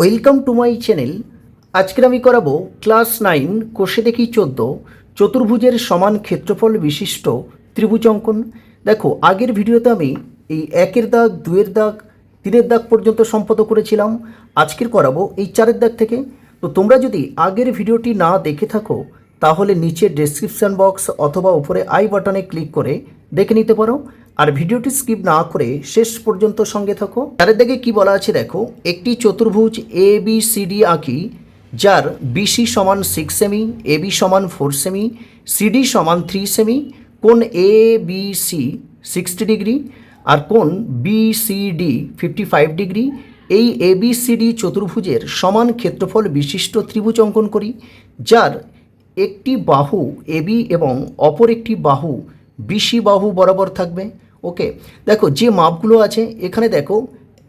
Welcome to my channel. আজকের আমি করাবো ক্লাস নাইন, কোষে দেখি চোদ্দ, চতুর্ভুজের সমান ক্ষেত্রফল বিশিষ্ট ত্রিভুজ অঙ্কন। দেখো, আগের ভিডিওতে আমি এই একের দাগ দুয়ের দাগ, তিনের দাগ পর্যন্ত সম্পদ করেছিলাম। আজকের করাবো এই চারের দাগ থেকে। তো তোমরা যদি আগের ভিডিওটি না দেখে থাকো, তাহলে নিচে ডেসক্রিপশন বক্স অথবা উপরে আই বাটনে ক্লিক করে দেখে নিতে পারো। আর ভিডিওটি স্কিপ না করে শেষ পর্যন্ত সঙ্গে থাকো। তার দিকে কি বলা আছে দেখো, একটি চতুর্ভুজ এ বি সি ডি আঁকি, যার বিসি সমান সিক্স সেমি এ বি সমান ফোর সেমি সিডি সমান থ্রি সেমি কোন A B C sixty degree আর কোন B C D fifty five degree এই এ বি সি ডি চতুর্ভুজের সমান ক্ষেত্রফল বিশিষ্ট ত্রিভুজ অঙ্কন করি, যার একটি বাহু এবি এবং অপর একটি বাহু বিসি বাহু বরাবর থাকবে। ওকে দেখো যে মাপগুলো আছে, এখানে দেখো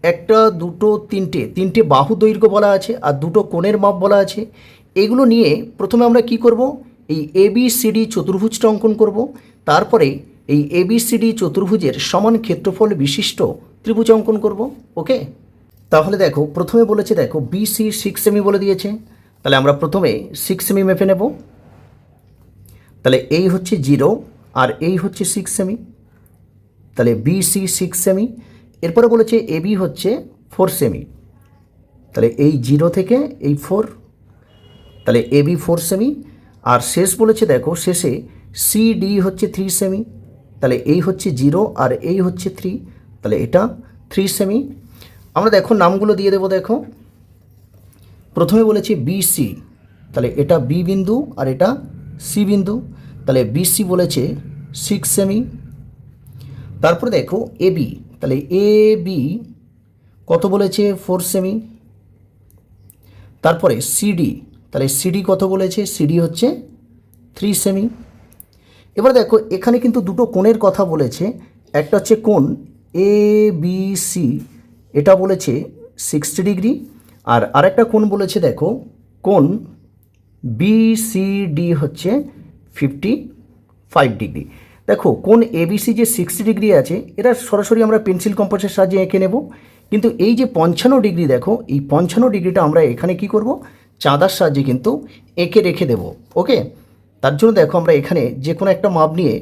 একটা, দুটো, তিনটে তিনটে বাহু দৈর্ঘ্য বলা আছে আর দুটো কোণের মাপ বলা আছে। এগুলো নিয়ে প্রথমে আমরা কি করব? এই এবিসিডি চতুর্ভুজটা অঙ্কন করব। তারপরে এই এবিসিডি চতুর্ভুজের সমান ক্ষেত্রফল বিশিষ্ট ত্রিভুজ অঙ্কন করব। ওকে তাহলে দেখো, প্রথমে বলেছে দেখো বিসি সিক্স সেমি বলে দিয়েছে। তাহলে আমরা প্রথমে সিক্স সেমি মেপে নেব। তাহলে এই হচ্ছে জিরো আর এই হচ্ছে সিক্স সেমি তাহলে বিসি সিক্স সেমি এরপরে বলেছে এবি হচ্ছে ফোর সেমি তাহলে এই জিরো থেকে এই ফোর তাহলে এবি ফোর সেমি আর শেষ বলেছে দেখো, শেষে সিডি হচ্ছে থ্রি সেমি তাহলে এই হচ্ছে জিরো আর এই হচ্ছে থ্রি তাহলে এটা থ্রি সেমি আমরা দেখো নামগুলো দিয়ে দেবো দেখো। প্রথমে বলেছে বিসি তাহলে এটা বি বিন্দু আর এটা সি বিন্দু। তাহলে বিসি বলেছে সিক্স সেমি তারপরে দেখো এবি তাহলে এ বি কত বলেছে? ফোর সেমি তারপরে সিডি তাহলে সিডি কত বলেছে? সিডি হচ্ছে থ্রি সেমি এবার দেখো, এখানে কিন্তু দুটো কোণের কথা বলেছে। একটা হচ্ছে কোণ এ বি সি এটা বলেছে সিক্সটি ডিগ্রি আর আরেকটা কোণ বলেছে দেখো, কোণ বি সি ডি হচ্ছে ফিফটি ফাইভ ডিগ্রি দেখো, কোন এবিসি যে সিক্সটি ডিগ্রি আছে, এটা সরাসরি আমরা পেন্সিল কম্পাসের সাহায্যে এঁকে নেব। কিন্তু এই যে পঞ্চান্ন ডিগ্রি দেখো, এই পঞ্চান্ন ডিগ্রিটা আমরা এখানে কি করব? চাঁদার সাহায্যে কিন্তু এঁকে রেখে দেব ওকে তার জন্য দেখো, আমরা এখানে যে কোনো একটা মাপ নিয়ে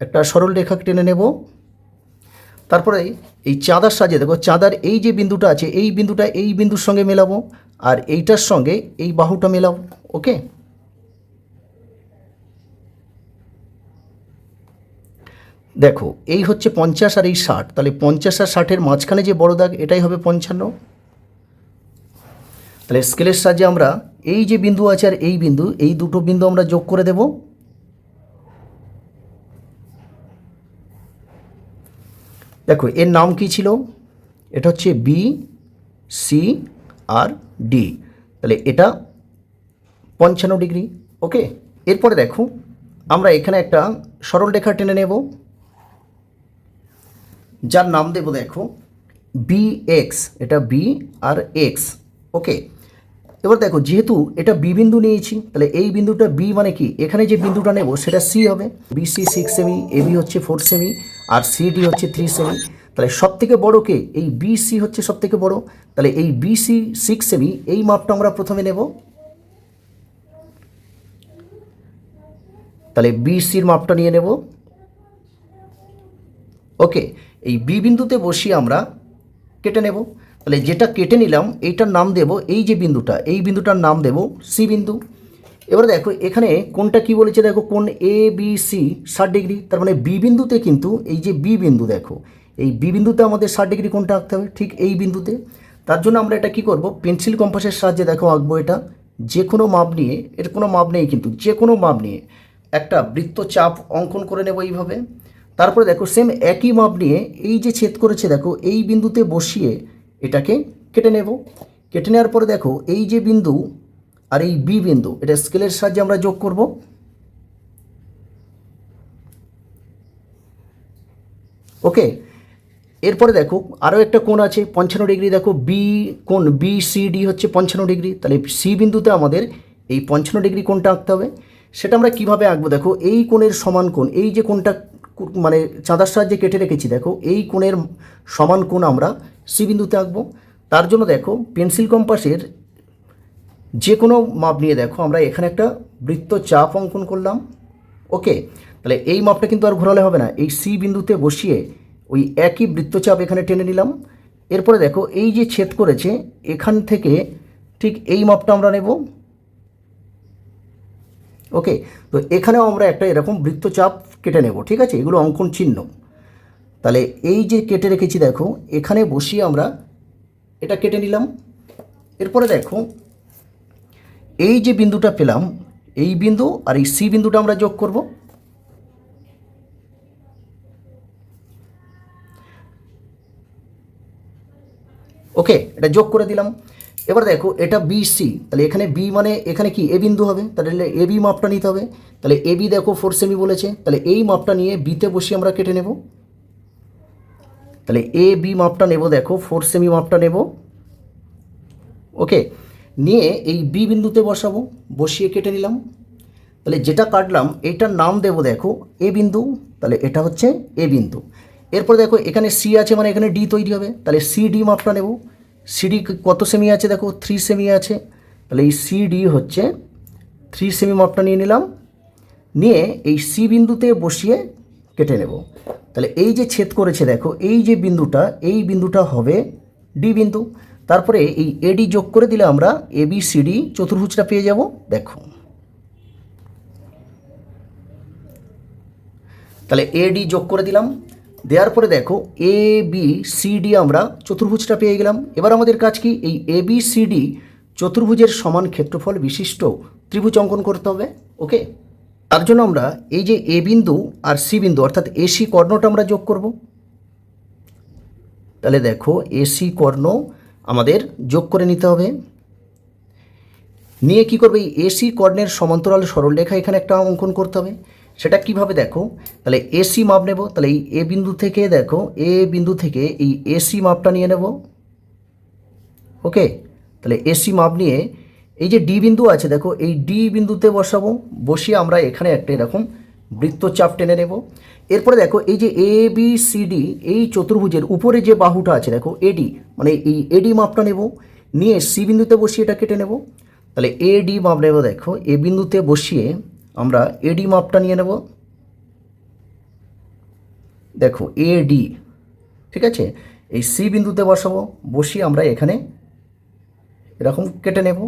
একটা সরল রেখা টেনে নেব। তারপরে এই চাঁদার সাহায্যে দেখো, চাঁদার এই যে বিন্দুটা আছে, এই বিন্দুটা এই বিন্দুর সঙ্গে মেলাবো, আর এইটার সঙ্গে এই বাহুটা মেলাবো ওকে দেখো, এই হচ্ছে পঞ্চাশ আর এই ষাট। তাহলে পঞ্চাশ আর ষাটের মাঝখানে যে বড় দাগ, এটাই হবে পঞ্চান্ন। তাহলে স্কেলের সাহায্যে আমরা এই যে বিন্দু আছে আর এই বিন্দু, এই দুটো বিন্দু আমরা যোগ করে দেব। দেখো, এর নাম কি ছিল? এটা হচ্ছে বি সি আর ডি তাহলে এটা পঞ্চান্ন ডিগ্রি, ওকে? এরপরে দেখো, আমরা এখানে একটা সরল রেখা টেনে নেব। যার নাম দেব দেখো বি এক্স এটা বি আর এক্স ওকে এবার দেখো, যেহেতু এটা বি বিন্দু নিয়েছি, তাহলে এই বিন্দুটা বি মানে কি? এখানে যে বিন্দুটা নেব, সেটা সি হবে। B C six cm A B হচ্ছে ফোর সেমি আর সি ডি হচ্ছে থ্রি সেমি তাহলে সব থেকে বড়ো কে? এই বি সি হচ্ছে সব থেকে বড়ো। তাহলে এই বি সি সিক্স সেমি এই মাপটা আমরা প্রথমে নেব। তাহলে বি সির মাপটা নিয়ে নেব। ওকে এই বি বিন্দুতে বসিয়ে আমরা কেটে নেব। তাহলে যেটা কেটে নিলাম, এইটার নাম দেব, এই যে বিন্দুটা, এই বিন্দুটার নাম দেব সি বিন্দু। এবার দেখো, এখানে কোনটা কি বলেছে দেখো, কোন এ বি সি ষাট ডিগ্রি, তার মানে বি বিন্দুতে কিন্তু এই যে বি বিন্দু দেখো, এই বি বিন্দুতে আমাদের ষাট ডিগ্রি কোনটা আঁকতে হবে? ঠিক এই বিন্দুতে। তার জন্য আমরা এটা কি করব, পেন্সিল কম্পাসের সাহায্যে দেখো আঁকবো এটা। যে কোনো মাপ নিয়ে, এর কোনো মাপ নেই কিন্তু, যে কোনো মাপ নিয়ে একটা বৃত্তচাপ অঙ্কন করে নেব এইভাবে। তারপরে দেখো সেম একই মাপ নিয়ে এই যে ছেদ করেছে, দেখো এই বিন্দুতে বসিয়ে এটাকে কেটে নেব। কেটে নেওয়ার পরে দেখো এই যে বিন্দু আর এই বি বিন্দু, এটা স্কেলের সাহায্যে আমরা যোগ করব। ওকে এরপরে দেখো আরও একটা কোণ আছে, পঞ্চান্ন ডিগ্রি, দেখো বি কোণ বি সি ডি হচ্ছে পঞ্চান্ন ডিগ্রি, তাহলে সি বিন্দুতে আমাদের এই পঞ্চান্ন ডিগ্রি কোণটা আঁকতে হবে। সেটা আমরা কীভাবে আঁকবো? দেখো এই কোণের সমান কোণ, এই যে কোণটা মানে চাঁদার সাহায্যে কেটে রেখেছি, দেখো। এই কোণের সমান কোণ আমরা সি বিন্দুতে আঁকবো। তার জন্য দেখো, পেন্সিল কম্পাসের যে কোনো মাপ নিয়ে দেখো, আমরা এখানে একটা বৃত্ত চাপ অঙ্কন করলাম। ওকে? তাহলে এই মাপটা কিন্তু আর ঘোরালে হবে না। এই সি বিন্দুতে বসিয়ে ওই একই বৃত্তচাপ এখানে টেনে নিলাম। এরপরে দেখো, এই যে ছেদ করেছে, এখান থেকে ঠিক এই মাপটা আমরা নেব। ওকে? তো এখানেও আমরা একটা এরকম বৃত্তচাপ কেটে নেব, ঠিক আছে? এগুলো অঙ্কন চিহ্ন। তাহলে এই যে কেটে রেখেছি, দেখো, এখানে বসিয়ে আমরা এটা কেটে নিলাম। এরপরে দেখো, এই যে বিন্দুটা পেলাম, এই বিন্দু আর এই সি বিন্দুটা আমরা যোগ করব। ওকে, এটা যোগ করে দিলাম। এবার দেখো, এটা বি সি তাহলে এখানে বি মানে এখানে কি? এ বিন্দু হবে, তাহলে এ বি মাপটা নিতে হবে। তাহলে এ বি দেখো ফোর সেমি বলেছে। তাহলে এই মাপটা নিয়ে বিতে বসিয়ে আমরা কেটে নেব। তাহলে এ বি মাপটা নেব, দেখো ফোর সেমি মাপটা নেব। ওকে নিয়ে এই বি বিন্দুতে বসাবো, বসিয়ে কেটে নিলাম। তাহলে যেটা কাটলাম, এটার নাম দেবো, দেখো এ বিন্দু, তাহলে এটা হচ্ছে এ বিন্দু। এরপর দেখো, এখানে সি আছে মানে এখানে ডি তৈরি হবে। তাহলে সি ডি মাপটা নেব। সিডি কত সেমি আছে দেখো? থ্রি সেমি আছে। তাহলে এই সি ডি হচ্ছে থ্রি সেমি মাপটা নিয়ে নিলাম। নিয়ে এই সি বিন্দুতে বসিয়ে কেটে নেব। তাহলে এই যে ছেদ করেছে দেখো, এই যে বিন্দুটা, এই বিন্দুটা হবে ডি বিন্দু। তারপরে এই এডি যোগ করে দিলে আমরা এ বি সি ডি চতুর্ভুজটা পেয়ে যাব। দেখো। তাহলে এডি যোগ করে দিলাম। দেওয়ার পরে দেখো এ বি সি ডি আমরা চতুর্ভুজটা পেয়ে গেলাম। এবার আমাদের কাজ কি? এই এ বি সি ডি চতুর্ভুজের সমান ক্ষেত্রফল বিশিষ্ট ত্রিভুজ অঙ্কন করতে হবে ওকে তার জন্য আমরা এই যে এ বিন্দু আর সি বিন্দু, অর্থাৎ এসি কর্ণটা আমরা যোগ করব। তাহলে দেখো এসি কর্ণ আমাদের যোগ করে নিতে হবে। নিয়ে কি করবে? এই এসি কর্ণের সমান্তরাল সরলরেখা এখানে একটা অঙ্কন করতে হবে। সেটা কীভাবে দেখো? তাহলে এসি মাপ নেব, তাহলে এই এ বিন্দু থেকে দেখো এ বিন্দু থেকে এই এসি মাপটা নিয়ে নেব। ওকে? তাহলে এসি মাপ নিয়ে এই যে ডি বিন্দু আছে, দেখো, এই ডি বিন্দুতে বসাবো, বসিয়ে আমরা এখানে একটা এরকম বৃত্তচাপ টেনে নেব। এরপরে দেখো, এই যে এ বি সি ডি এই চতুর্ভুজের উপরে যে বাহুটা আছে, দেখো এডি মানে এই এডি মাপটা নেব। নিয়ে সি বিন্দুতে বসিয়ে এটা কেটে নেব। তাহলে এ ডি মাপ নেব, দেখো এ বিন্দুতে বসিয়ে আমরা এডি মাপটা নিয়ে নেব। দেখো এ ডি ঠিক আছে? এই সি বিন্দুতে বসাবো, বসিয়ে আমরা এখানে এরকম কেটে নেব।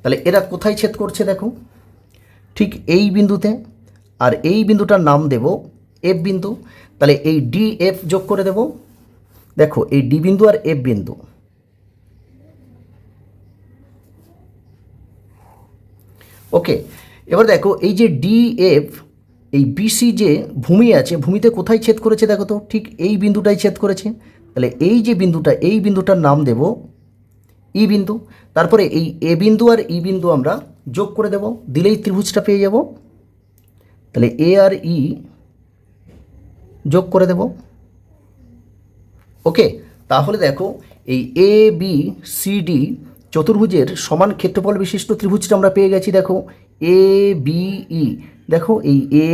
তাহলে এরা কোথায় ছেদ করছে দেখো? ঠিক এই বিন্দুতে। আর এই বিন্দুটার নাম দেব এফ বিন্দু। তাহলে এই ডি এফ যোগ করে দেব। দেখো, এই ডি বিন্দু আর এফ বিন্দু। ওকে এবার দেখো, এই যে ডি এফ এই বিসি যে ভূমি আছে, ভূমিতে কোথায় ছেদ করেছে দেখো তো? ঠিক এই বিন্দুটাই ছেদ করেছে। তাহলে এই যে বিন্দুটা, এই বিন্দুটার নাম দেব ই বিন্দু। তারপরে এই এ বিন্দু আর ই বিন্দু আমরা যোগ করে দেব, দিলেই ত্রিভুজটা পেয়ে যাব। তাহলে এ আর ই যোগ করে দেব। ওকে, তাহলে দেখো, এই এ বি সি ডি চতুর্ভুজের সমান ক্ষেত্রফল বিশিষ্ট ত্রিভুজটা আমরা পেয়ে গেছি দেখো। এ বি ই দেখো এই এ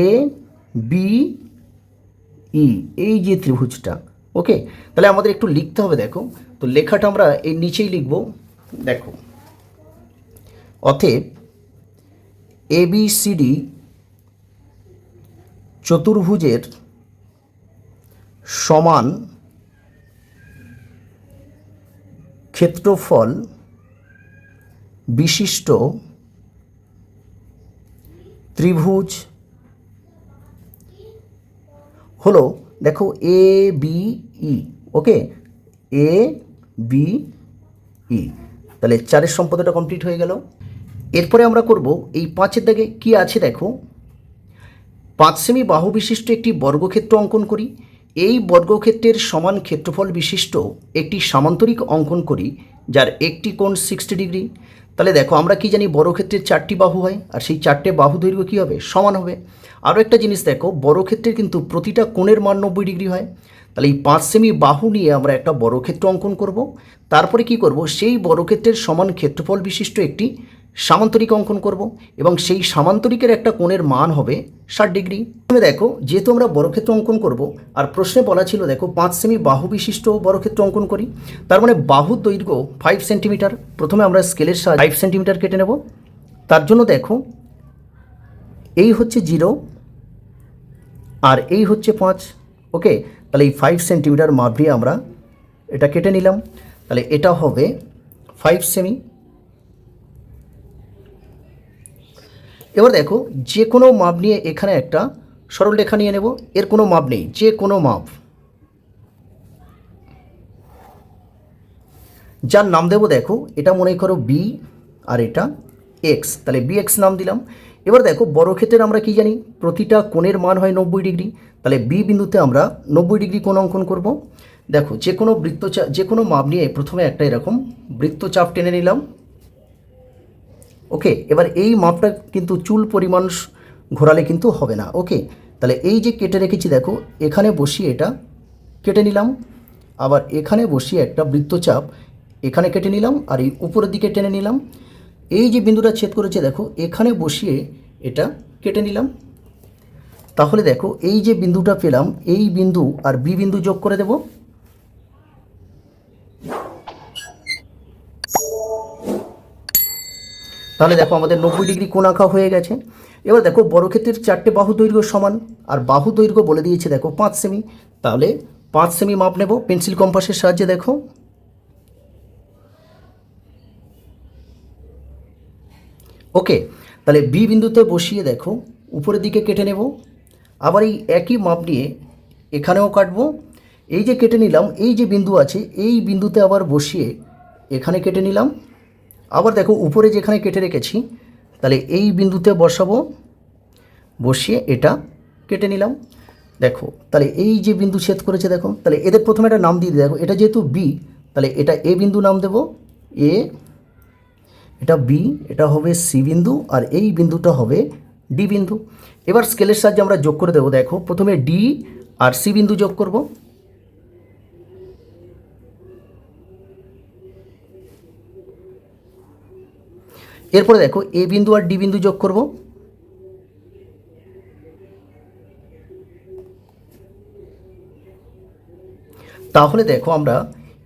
বি ই এই যে ত্রিভুজটা ওকে তাহলে আমাদের একটু লিখতে হবে, দেখো। তো লেখাটা আমরা এই নিচেই লিখব, দেখো। অতএব ডি চতুর্ভুজের সমান ক্ষেত্রফল বিশিষ্ট ত্রিভুজ হলো, দেখো A B E okay A B E তাহলে চারের সম্পদটা কমপ্লিট হয়ে গেল। এরপরে আমরা করব, এই পাঁচের দাগে কি আছে দেখো? পাঁচ সেমি বাহু বিশিষ্ট একটি বর্গক্ষেত্র অঙ্কন করি। এই বর্গক্ষেত্রের সমান ক্ষেত্রফল বিশিষ্ট একটি সামান্তরিক অঙ্কন করি, যার একটি কোণ সিক্সটি ডিগ্রি তাহলে দেখো, আমরা কি জানি বর্গক্ষেত্রের চারটি বাহু হয়, আর সেই চারটে বাহু দৈর্ঘ্য কী হবে? সমান হবে। আরও একটা জিনিস দেখো বর্গক্ষেত্রের কিন্তু প্রতিটা কোণের মান নব্বই ডিগ্রি হয়। তাহলে এই পাঁচ সেমি বাহু নিয়ে আমরা একটা বড়ক্ষেত্র অঙ্কন করব। তারপরে কি করব? সেই বড়ক্ষেত্রের সমান ক্ষেত্রফল বিশিষ্ট একটি সামান্তরিক অঙ্কন করব এবং সেই সামান্তরিকের একটা কোণের মান হবে ষাট ডিগ্রি। তুমি দেখো, যেহেতু আমরা বর্গক্ষেত্র অঙ্কন করব, আর প্রশ্নে বলা ছিল, দেখো, পাঁচ সেমি বাহু বিশিষ্ট বর্গক্ষেত্র অঙ্কন করি। তার মানে বাহুর দৈর্ঘ্য ফাইভ সেন্টিমিটার প্রথমে আমরা স্কেলের সাহায্যে ফাইভ সেন্টিমিটার কেটে নেব। তার জন্য দেখো, এই হচ্ছে জিরো, আর এই হচ্ছে পাঁচ। ওকে? তাহলে এই ফাইভ সেন্টিমিটার মাপ দিয়ে আমরা এটা কেটে নিলাম। তাহলে এটা হবে ফাইভ সেমি এবার দেখো, যে কোনো মাপ নিয়ে এখানে একটা সরল সরলরেখা নিয়ে নেব। এর কোনো মাপ নেই, যে কোনো মাপ। যার নাম দেবো দেখো, এটা মনে করো বি আর এটা এক্স তাহলে বি এক্স নাম দিলাম। এবার দেখো, বড় ক্ষেত্রে আমরা কি জানি? প্রতিটা কোণের মান হয় নব্বই ডিগ্রি। তাহলে বি বিন্দুতে আমরা নব্বই ডিগ্রি কোণ অঙ্কন করব। দেখো, যে কোনো বৃত্তচাপ যে কোনো মাপ নিয়ে প্রথমে একটা এরকম বৃত্তচাপ টেনে নিলাম। ওকে এবার এই মাপটা কিন্তু চুল পরিমাণ ঘোরালে কিন্তু হবে না। ওকে তাহলে এই যে কেটে রেখেছি দেখো, এখানে বসিয়ে এটা কেটে নিলাম। আবার এখানে বসিয়ে একটা বৃত্তচাপ এখানে কেটে নিলাম আর এই উপরের দিকে টেনে নিলাম। এই যে বিন্দুটা ছেদ করেছে দেখো, এখানে বসিয়ে এটা কেটে নিলাম। তাহলে দেখো, এই যে বিন্দুটা পেলাম, এই বিন্দু আর বি বিন্দু যোগ করে দেব। তাহলে দেখো আমাদের নব্বই ডিগ্রি কোণ আঁকা হয়ে গেছে। এবার দেখো বর্গক্ষেত্রের চারটে বাহু দৈর্ঘ্য সমান, আর বাহু দৈর্ঘ্য বলে দিয়েছে দেখো পাঁচ সেমি। তাহলে পাঁচ সেমি মাপ নেব, পেন্সিল কম্পাসের সাহায্যে দেখো। ওকে, তাহলে বি বিন্দুতে বসিয়ে দেখো, উপরের দিকে কেটে নেব। আবার এই একই মাপ নিয়ে এখানেও কাটবো। এই যে কেটে নিলাম, এই যে বিন্দু আছে, এই বিন্দুতে আবার বসিয়ে এখানে কেটে নিলাম। আবার দেখো, উপরে যেখানে কেটে রেখেছি, তাহলে এই বিন্দুতে বসাবো, বসিয়ে এটা কেটে নিলাম। দেখো, তাহলে এই যে বিন্দু ছেদ করেছে, দেখো, তাহলে এদের প্রথমে একটা নাম দিয়ে দেখো, এটা যেহেতু বি তাহলে এটা এ বিন্দু নাম দেব। এ এটা বি এটা হবে সি বিন্দু, আর এই বিন্দুটা হবে ডি বিন্দু। এবার স্কেলের সাহায্যে আমরা যোগ করে দেবো। দেখো, প্রথমে ডি আর সি বিন্দু যোগ করব। এরপরে দেখো এ বিন্দু আর ডি বিন্দু যোগ করব। তাহলে দেখো আমরা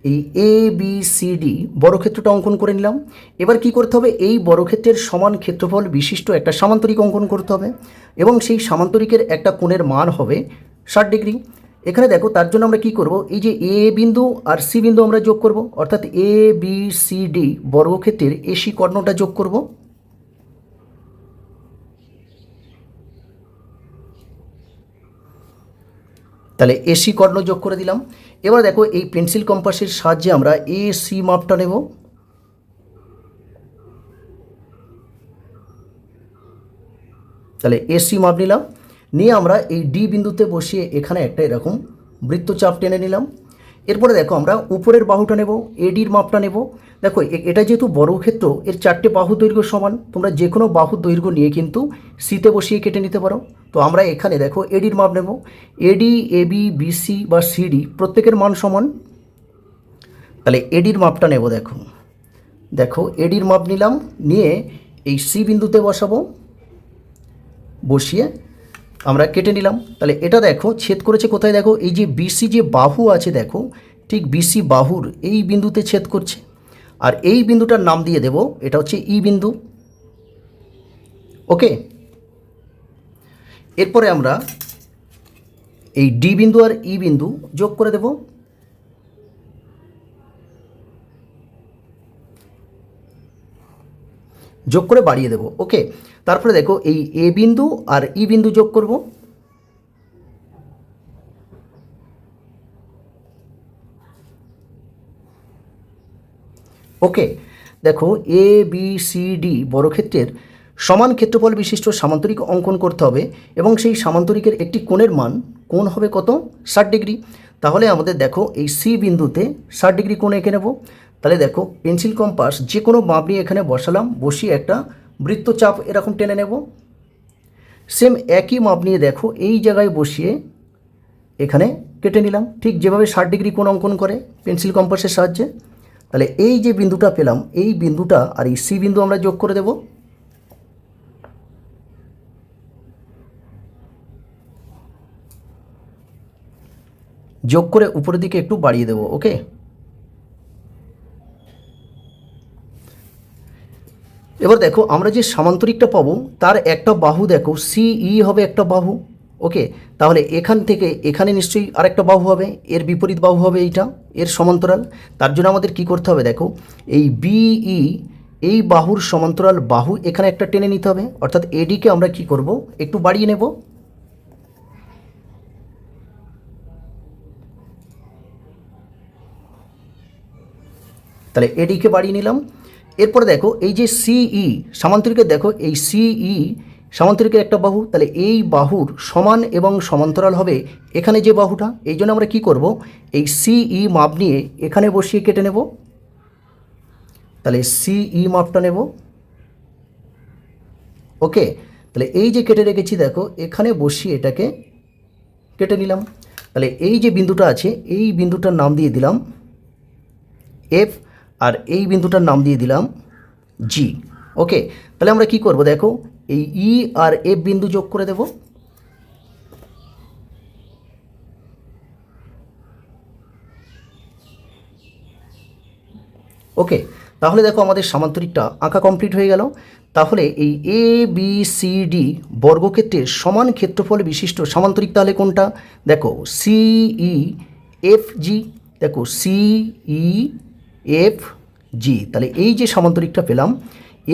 এই এ বি সি ডি বর্গক্ষেত্রটা অঙ্কন করে নিলাম। এবার কি করতে হবে? এই বর্গক্ষেত্রের সমান ক্ষেত্রফল বিশিষ্ট একটা সামান্তরিক অঙ্কন করতে হবে এবং সেই সামান্তরিকের একটা কোণের মান হবে ষাট ডিগ্রি। এখানে দেখো, তার জন্য আমরা কি করব? এই যে এ বিন্দু আর সি বিন্দু আমরা যোগ করব, অর্থাৎ এ বি সি ডি বর্গক্ষেত্রের এসি কর্ণটা যোগ করব। তাহলে এসি কর্ণ যোগ করে দিলাম। এবার দেখো, এই পেন্সিল কম্পাসের সাহায্যে আমরা এ সি মাপটা নেব। তাহলে এসি মাপ নিলাম। নিয়ে আমরা এই ডি বিন্দুতে বসিয়ে এখানে একটা এরকম বৃত্তচাপ টেনে নিলাম। এরপরে দেখো আমরা উপরের বাহুটা নেব এডির মাপটা নেব। দেখো এটা যেহেতু বর্গক্ষেত্র এর চারটে বাহু দৈর্ঘ্য সমান। তোমরা যে কোনো বাহু দৈর্ঘ্য নিয়ে কিন্তু সিতে বসিয়ে কেটে নিতে পারো। তো আমরা এখানে দেখো এডির মাপ নেব। এডি এবি বিসি বা সিডি প্রত্যেকের মান সমান। তাহলে এডির মাপটা নেব দেখো। দেখো এডির মাপ নিলাম, নিয়ে এই সি বিন্দুতে বসাবো। বসিয়ে আমরা কেটে নিলাম। তাহলে এটা দেখো, ছেদ করেছে কোথায় দেখো? এই যে বিসি যে বাহু আছে দেখো, ঠিক বিসি বাহুর এই বিন্দুতে ছেদ করছে। আর এই বিন্দুটার নাম দিয়ে দেব, এটা হচ্ছে ই বিন্দু। ওকে এরপরে আমরা এই ডি বিন্দু আর ই বিন্দু যোগ করে দেব। যোগ করে বাড়িয়ে দেব। ওকে? তারপরে দেখো, এই এ বিন্দু আর ই বিন্দু যোগ করব। ওকে? দেখো এ বি সি ডি বর্গক্ষেত্রের সমান ক্ষেত্রফল বিশিষ্ট সামান্তরিক অঙ্কন করতে হবে এবং সেই সামান্তরিকের একটি কোণের মান, কোণ হবে কত? ষাট ডিগ্রি। তাহলে আমাদের দেখো, এই সি বিন্দুতে ষাট ডিগ্রি কোণ এঁকে নেব। তাহলে দেখো পেন্সিল কম্পাস যে কোনো নিয়ে এখানে বসালাম, বসিয়ে একটা বৃত্তচাপ এরকম টেনে নেব। সেম একই মাপ নিয়ে দেখো, এই জায়গায় বসিয়ে এখানে কেটে নিলাম। ঠিক যেভাবে ষাট ডিগ্রি কোণ অঙ্কন করে পেন্সিল কম্পাসের সাহায্যে। তাহলে এই যে বিন্দুটা পেলাম, এই বিন্দুটা আর এই সি বিন্দু আমরা যোগ করে দেব। যোগ করে উপরের দিকে একটু বাড়িয়ে দেব ওকে এবার দেখো, আমরা যে সামান্তরিকটা পাবো, তার একটা বাহু দেখো সিই হবে একটা বাহু ওকে তাহলে এখান থেকে এখানে নিশ্চয়ই আরেকটা বাহু হবে, এর বিপরীত বাহু হবে এইটা, এর সমান্তরাল। তার জন্য আমাদের কি করতে হবে দেখো, এই বিই এই বাহুর সমান্তরাল বাহু এখানে একটা টেনে নিতে হবে, অর্থাৎ এডিকে আমরা কি করব, একটু বাড়িয়ে নেব। তাহলে এডিকে বাড়িয়ে নিলাম। এরপরে দেখো, এই যে সিই সামান্তরিকের দেখো, এই সিই সামান্তরিকের একটা বাহু, তাহলে এই বাহুর সমান এবং সমান্তরাল হবে এখানে যে বাহুটা, এই জন্য আমরা কি করব, এই সিই মাপ নিয়ে এখানে বসিয়ে কেটে নেব। তাহলে সিই মাপটা নেব। ওকে, তাহলে এই যে কেটে রেখেছি, দেখো, এখানে বসিয়ে এটাকে কেটে নিলাম। তাহলে এই যে বিন্দুটা আছে, এই বিন্দুটার নাম দিয়ে দিলাম এফ আর এই বিন্দুটার নাম দিয়ে দিলাম জি ওকে তাহলে আমরা কি করব দেখো? এই ই আর এফ বিন্দু যোগ করে দেব। ওকে তাহলে দেখো আমাদের সামান্তরিকটা আঁকা কমপ্লিট হয়ে গেল। তাহলে এই এ বি সি ডি বর্গক্ষেত্রের সমান ক্ষেত্রফল বিশিষ্ট সামান্তরিক তাহলে কোনটা? দেখো সিই এফ জি দেখো সিই এফ জি তাহলে এই যে সামান্তরিকটা পেলাম,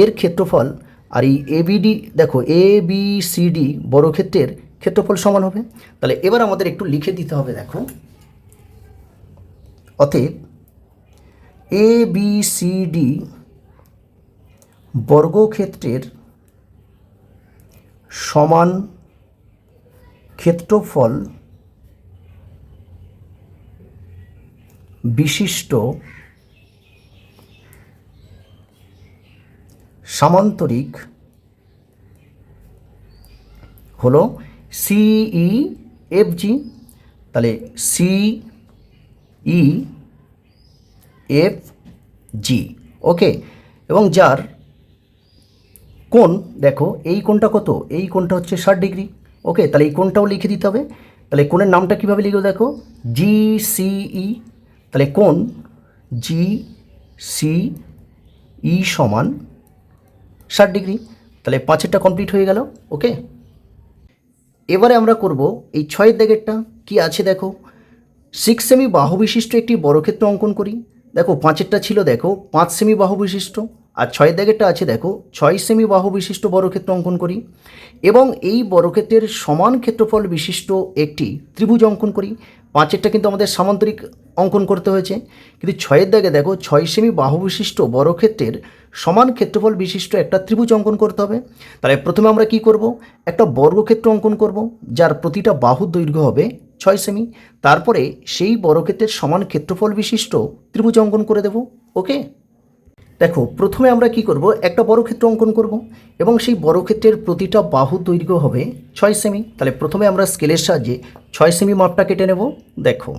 এর ক্ষেত্রফল আর এই এবিডি দেখো এ বি সি ডি বর্গক্ষেত্রের ক্ষেত্রফল সমান হবে। তাহলে এবার আমাদের একটু লিখে দিতে হবে, দেখো। অতএব এ বি সি ডি বর্গক্ষেত্রের সমান ক্ষেত্রফল বিশিষ্ট সামান্তরিক হলো সিই এফ জি তাহলে সিই এফ জি ওকে? এবং যার কোণ, দেখো, এই কোণটা কত? এই কোণটা হচ্ছে ষাট ডিগ্রি, ওকে? তাহলে এই কোণটাও লিখে দিতে হবে। তাহলে কোণের নামটা কীভাবে লিখব দেখো? জি সিই তাহলে কোণ জি সি ই সমান ষাট ডিগ্রি, তাহলে পাঁচেরটা কমপ্লিট হয়ে গেল ওকে এবারে আমরা করব এই ছয়ের দাগেরটা, কি আছে দেখো? সিক্স সেমি বাহু বিশিষ্ট একটি বড়ক্ষেত্র অঙ্কন করি। দেখো, পাঁচেরটা ছিল, দেখো, পাঁচ সেমি বাহু বিশিষ্ট। আর ছয়ের দাগেরটা আছে, দেখো, ছয় সেমি বাহু বিশিষ্ট বর্গক্ষেত্র অঙ্কন করি এবং এই বর্গক্ষেত্রের সমান ক্ষেত্রফল বিশিষ্ট একটি ত্রিভুজ অঙ্কন করি। পাঁচেরটা কিন্তু আমাদের সামান্তরিক অঙ্কন করতে হয়েছে। কিন্তু ছয়ের দাগে, দেখো, ছয় সেমি বাহু বিশিষ্ট বর্গক্ষেত্রের সমান ক্ষেত্রফল বিশিষ্ট একটা ত্রিভুজ অঙ্কন করতে হবে। তাহলে প্রথমে আমরা কি করব? একটা বর্গক্ষেত্র অঙ্কন করব, যার প্রতিটা বাহু দৈর্ঘ্য হবে ছয় সেমি। তারপরে সেই বর্গক্ষেত্রের সমান ক্ষেত্রফল বিশিষ্ট ত্রিভুজ অঙ্কন করে দেব। ওকে? দেখো, প্রথমে আমরা কি করব? একটা বর্গক্ষেত্র অঙ্কন করব এবং সেই বর্গক্ষেত্রের প্রতিটা বাহু দৈর্ঘ্য হবে ছয় সেমি তাহলে প্রথমে আমরা স্কেলের সাহায্যে ছয় সেমি মাপটা কেটে নেব। দেখো,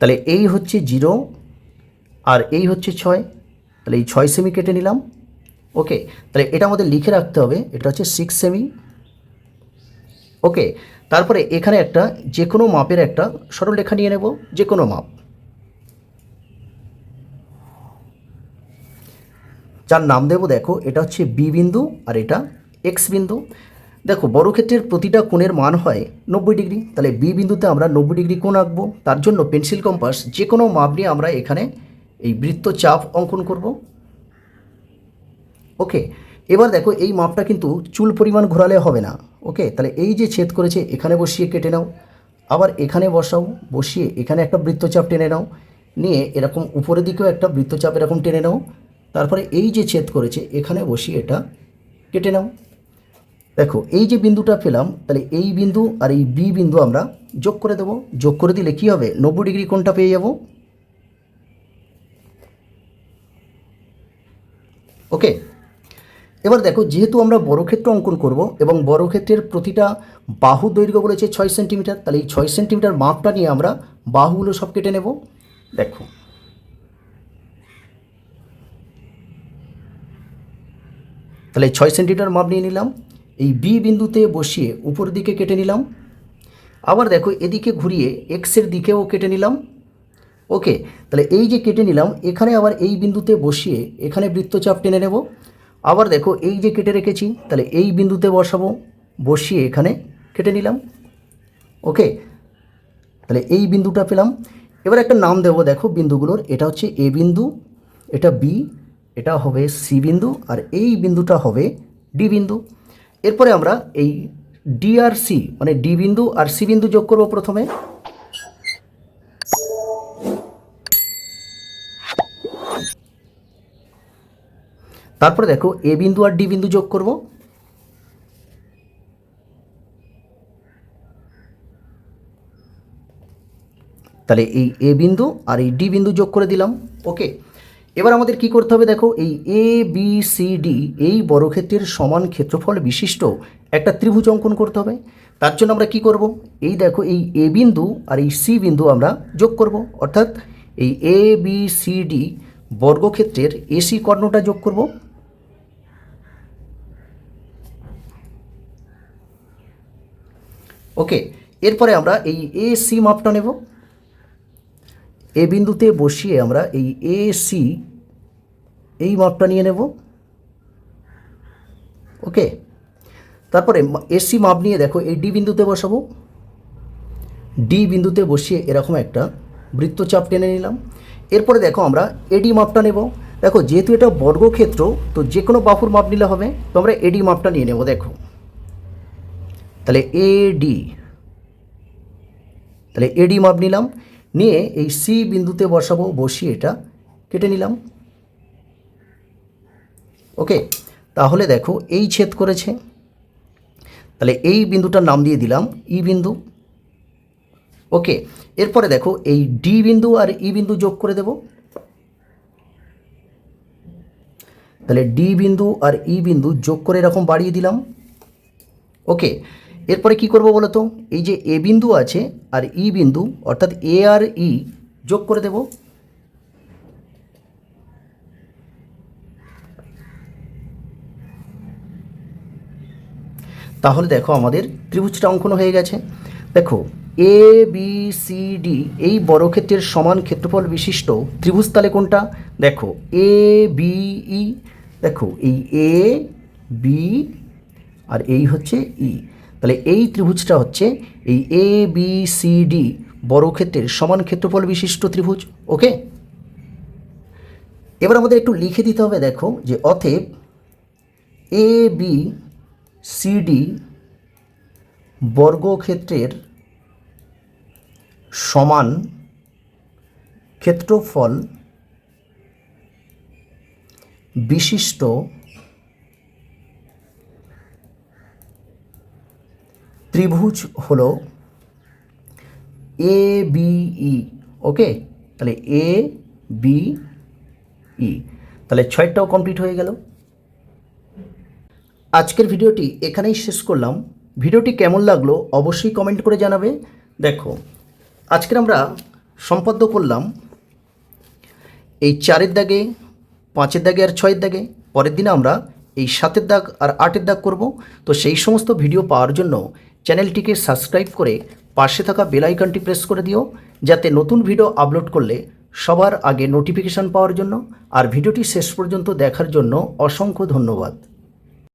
তাহলে এই হচ্ছে জিরো আর এই হচ্ছে ছয়। তাহলে এই ছয় সেমি কেটে নিলাম। ওকে তাহলে এটা আমাদের লিখে রাখতে হবে। এটা হচ্ছে সিক্স সেমি ওকে তারপরে এখানে একটা যে কোনো মাপের একটা সরলরেখা নিয়ে নেব যে কোনো মাপ। যার নাম দেবো দেখো, এটা হচ্ছে বি বিন্দু আর এটা এক্স বিন্দু। দেখো, বর্গক্ষেত্রের প্রতিটা কোণের মান হয় নব্বই ডিগ্রি। তাহলে বি বিন্দুতে আমরা নব্বই ডিগ্রি কোণ আঁকবো। তার জন্য পেন্সিল কম্পাস যে কোনো মাপ নিয়ে আমরা এখানে এই বৃত্ত চাপ অঙ্কন করব। ওকে, এবার দেখো, এই মাপটা কিন্তু চুল পরিমাণ ঘোরালে হবে না। ওকে, তাহলে এই যে ছেদ করেছে, এখানে বসিয়ে কেটে নাও। আবার এখানে বসাও, বসিয়ে এখানে একটা বৃত্তচাপ টেনে নাও। নিয়ে এরকম উপরের দিকেও একটা বৃত্তচাপ এরকম টেনে নাও। তারপরে এই যে ছেদ করেছে, এখানে বসিয়ে এটা কেটে নাও। দেখো, এই যে বিন্দুটা পেলাম, তাহলে এই বিন্দু আর এই বি বিন্দু আমরা যোগ করে দেবো। যোগ করে দিলে কি হবে? নব্বই ডিগ্রি কোনটা পেয়ে যাব। ওকে, এবার দেখো, যেহেতু আমরা বর্গক্ষেত্র অঙ্কন করব এবং বর্গক্ষেত্রের প্রতিটা বাহু দৈর্ঘ্য বলেছে ছয় সেন্টিমিটার, তাহলে এই ছয় সেন্টিমিটার মাপটা নিয়ে আমরা বাহুগুলো সব কেটে নেব। দেখো তাহলে ছয় সেন্টিমিটার মাপ নিয়ে নিলাম। এই বি বিন্দুতে বসিয়ে উপর দিকে কেটে নিলাম। আবার দেখো এদিকে ঘুরিয়ে এক্সের দিকেও কেটে নিলাম। ওকে তাহলে এই যে কেটে নিলাম, এখানে আবার এই বিন্দুতে বসিয়ে এখানে বৃত্তচাপ টেনে নেব। আবার দেখো এই যে কেটে রেখেছি, তাহলে এই বিন্দুতে বসাবো, বসিয়ে এখানে কেটে নিলাম। ওকে তাহলে এই বিন্দুটা পেলাম। এবার একটা নাম দেবো, দেখো বিন্দুগুলোর, এটা হচ্ছে এ বিন্দু, এটা বি এটা হবে সি বিন্দু আর এই বিন্দুটা হবে ডি বিন্দু। এরপরে আমরা এই ডি আর সি মানে ডি বিন্দু আর সি বিন্দু যোগ করব প্রথমে। তারপরে দেখো এ বিন্দু আর ডি বিন্দু যোগ করব। তাহলে এই এ বিন্দু আর এই ডি বিন্দু যোগ করে দিলাম। ওকে এবার আমাদের কি করতে হবে দেখো, এই এ বি সি ডি এই বর্গক্ষেত্রের সমান ক্ষেত্রফল বিশিষ্ট একটা ত্রিভুজ অঙ্কন করতে হবে। তার জন্য আমরা কি করব? এই দেখো, এই এ বিন্দু আর এই সি বিন্দু আমরা যোগ করব। অর্থাৎ এই এ বি সি ডি বর্গক্ষেত্রের এসি কর্ণটা যোগ করব। ওকে, এরপরে আমরা এই এ সি মাপটা নেব। এ বিন্দুতে বসিয়ে আমরা এই এ সি এই মাপটা নিয়ে নেব। ওকে তারপরে এসি মাপ নিয়ে দেখো, এই ডি বিন্দুতে বসাবো। ডি বিন্দুতে বসিয়ে এরকম একটা বৃত্তচাপ টেনে নিলাম। এরপরে দেখো আমরা এডি মাপটা নেব। দেখো, যেহেতু এটা বর্গক্ষেত্র, তো যে কোনো বাহুর মাপ নিলে হবে। তো আমরা এডি মাপটা নিয়ে নেব, দেখো। তাহলে এডি তাহলে এডি মাপ নিলাম। নিয়ে এই সি বিন্দুতে বসাবো, বসিয়ে এটা কেটে নিলাম। ওকে, তাহলে দেখো, এই ছেদ করেছে। তাহলে এই বিন্দুটার নাম দিয়ে দিলাম ই বিন্দু। ওকে, এরপরে দেখো, এই ডি বিন্দু আর ই বিন্দু যোগ করে দেব। তাহলে ডি বিন্দু আর ই বিন্দু যোগ করে এরকম বাড়িয়ে দিলাম। ওকে এরপরে কি করব বলো তো? এই যে এ বিন্দু আছে আর ই বিন্দু, অর্থাৎ এ আর ই যোগ করে দেব। তাহলে দেখো আমাদের ত্রিভুজটা অঙ্কন হয়ে গেছে। দেখো, এ, বি, সি, ডি এই বর্গক্ষেত্রের সমান ক্ষেত্রফল বিশিষ্ট ত্রিভুজ তাহলে কোনটা? দেখো, এ, বি, ই। দেখো, এই এ, বি, আর এই হচ্ছে ই। তাহলে এই ত্রিভুজটা হচ্ছে এই এ বি সি ডি বর্গক্ষেত্রের সমান ক্ষেত্রফল বিশিষ্ট ত্রিভুজ, ওকে? এবার আমাদের একটু লিখে দিতে হবে, দেখো, যে অতএব এ বি সি ডি বর্গক্ষেত্রের সমান ক্ষেত্রফল বিশিষ্ট ত্রিভুজ হলো এ বিই ওকে তাহলে এ বি ই তাহলে ছয়টাও কমপ্লিট হয়ে গেল। আজকের ভিডিওটি এখানেই শেষ করলাম। ভিডিওটি কেমন লাগল অবশ্যই কমেন্ট করে জানাবে। দেখো, আজকের আমরা সম্পাদ্য করলাম এই চারের দাগে, পাঁচের দাগে আর ছয়ের দাগে। পরের দিনে আমরা এই সাতের দাগ আর আটের দাগ করব। তো সেই সমস্ত ভিডিও পাওয়ার জন্য চ্যানেলটিকে সাবস্ক্রাইব করে পাশে থাকা বেল আইকনটি প্রেস করে দিও, যাতে নতুন ভিডিও আপলোড করলে সবার আগে নোটিফিকেশান পাওয়ার জন্য। আর ভিডিওটি শেষ পর্যন্ত দেখার জন্য অসংখ্য ধন্যবাদ।